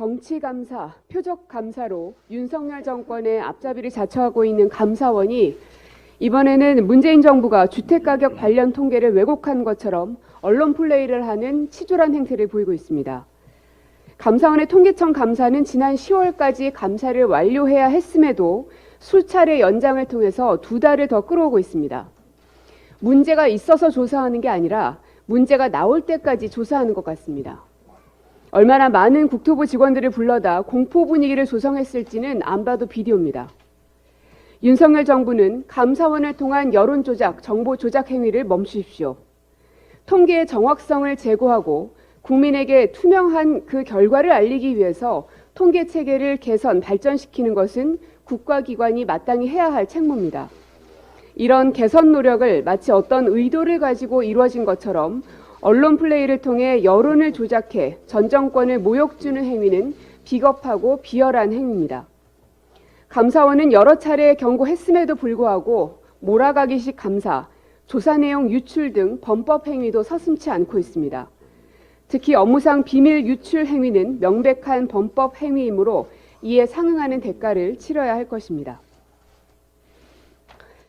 정치감사, 표적감사로 윤석열 정권의 앞잡이를 자처하고 있는 감사원이 이번에는 문재인 정부가 주택가격 관련 통계를 왜곡한 것처럼 언론 플레이를 하는 치졸한 행태를 보이고 있습니다. 감사원의 통계청 감사는 지난 10월까지 감사를 완료해야 했음에도 수차례 연장을 통해서 두 달을 더 끌어오고 있습니다. 문제가 있어서 조사하는 게 아니라 문제가 나올 때까지 조사하는 것 같습니다. 얼마나 많은 국토부 직원들을 불러다 공포 분위기를 조성했을지는 안 봐도 비디오입니다. 윤석열 정부는 감사원을 통한 여론 조작, 정보 조작 행위를 멈추십시오. 통계의 정확성을 제고하고 국민에게 투명한 그 결과를 알리기 위해서 통계 체계를 개선, 발전시키는 것은 국가기관이 마땅히 해야 할 책무입니다. 이런 개선 노력을 마치 어떤 의도를 가지고 이루어진 것처럼 언론 플레이를 통해 여론을 조작해 전 정권을 모욕 주는 행위는 비겁하고 비열한 행위입니다. 감사원은 여러 차례 경고했음에도 불구하고 몰아가기식 감사, 조사 내용 유출 등 범법 행위도 서슴치 않고 있습니다. 특히 업무상 비밀 유출 행위는 명백한 범법 행위이므로 이에 상응하는 대가를 치러야 할 것입니다.